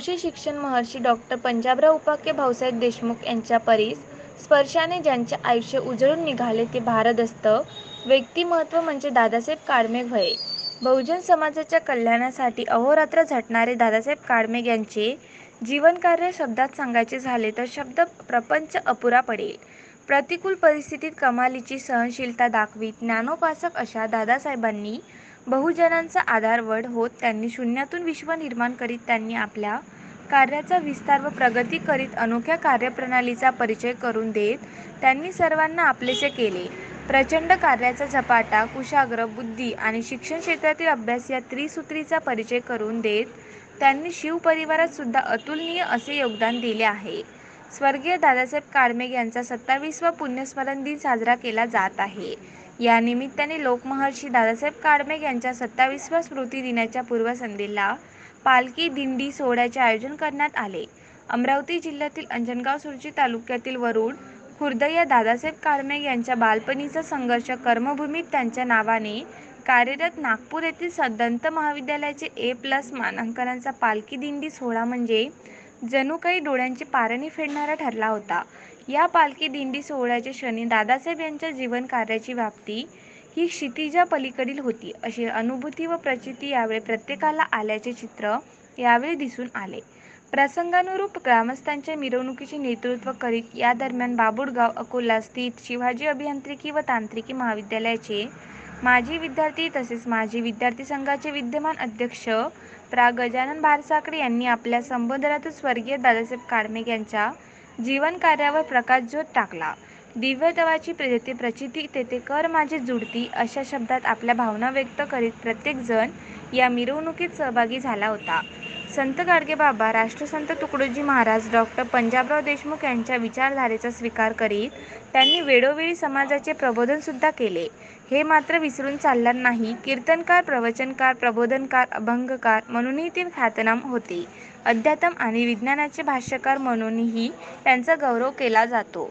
कृषी शिक्षण महर्षी डॉक्टर पंजाबराव उपाख्य भाऊसाहेब देशमुख यांच्या परीस स्पर्शाने ज्यांचे आयुष्य उजळून निघाले ते भारदस्त व्यक्तिमत्व म्हणजे दादासाहेब काळमेघ होय. बहुजन समाजाच्या कल्याणासाठी अहोरात्र झटणारे दादासाहेब काळमेघ यांचे जीवनकार्य शब्दात सांगायचे झाले तर शब्द प्रपंच अपुरा पडेल. प्रतिकूल परिस्थितीत कमालीची सहनशीलता दाखवीत ज्ञानोपासक अशा दादासाहेबांनी बहुजनांचा आधारवड होत त्यांनी शून्यातून विश्व निर्माण करीत त्यांनी आपल्या कार्याचा विस्तार व प्रगती करीत अनोख्या कार्यप्रणालीचा परिचय करून देत त्यांनी सर्वांना आपलेसे केले. प्रचंड कार्याचा झपाटा, कुशाग्र बुद्धी आणि शिक्षण क्षेत्रातील अभ्यास या त्रिसूत्रीचा परिचय करून देत त्यांनी शिवपरिवारात सुद्धा अतुलनीय असे योगदान दिले आहे. स्वर्गीय दादासाहेब काळमेघ यांचा सत्तावीसवा पुण्यस्मरण दिन साजरा केला जात आहे. या निमित्ताने लोकमहर्षी दादासाहेब काळमेघ यांच्या सत्तावीसव्या स्मृती दिनाच्या पूर्वसंध्येला पालखी दिंडी सोहळ्याचे आयोजन करण्यात आले. अमरावती जिल्ह्यातील अंजनगाव सुर्जी तालुक्यातील वरुड खुर्द या दादासाहेब काळमेघ यांच्या बालपणीचा संघर्ष कर्मभूमीत त्यांच्या नावाने कार्यरत नागपूर येथील दंत महाविद्यालयाचे ए प्लस मानांकनाचा पालखी दिंडी सोहळा म्हणजे जणू काही डोळ्यांची पारणी फेडणारा ठरला होता. या पालखी दिंडी सोहळ्याच्या क्षणी दादासाहेब यांच्या जीवनकार्याची व्याप्ती ही क्षितिजा पलीकडील होती अशी अनुभूती व प्रचिती यावेळी प्रत्येकाला आल्याचे चित्र यावेळी दिसून आले. प्रसंगानुरूप ग्रामस्थांच्या मिरवणुकीचे नेतृत्व करीत या दरम्यान बाबुडगाव अकोला स्थित शिवाजी अभियांत्रिकी व तांत्रिकी महाविद्यालयाचे माजी विद्यार्थी तसेच माजी विद्यार्थी संघाचे विद्यमान अध्यक्ष प्रा. गजानन भारसाकडे यांनी आपल्या संबोधनातून स्वर्गीय दादासाहेब काडमेक यांच्या जीवनकार्यावर प्रकाशझोत टाकला. दिव्यत्वाची जेथे प्रचिती तेथे कर माझी जुळती अशा शब्दात आपल्या भावना व्यक्त करीत प्रत्येकजण या मिरवणुकीत सहभागी झाला होता. संत गाडगेबाबा राष्ट्रसंत तुकडोजी महाराज डॉक्टर पंजाबराव देशमुख यांच्या विचारधारेचा स्वीकार करीत त्यांनी वेळोवेळी समाजाचे प्रबोधनसुद्धा केले. हे मात्र विसरून चालणार नाही. कीर्तनकार, प्रवचनकार, प्रबोधनकार, अभंगकार म्हणूनही ते ख्यातनाम होते. अध्यात्म आणि विज्ञानाचे भाष्यकार म्हणूनही त्यांचा गौरव केला जातो.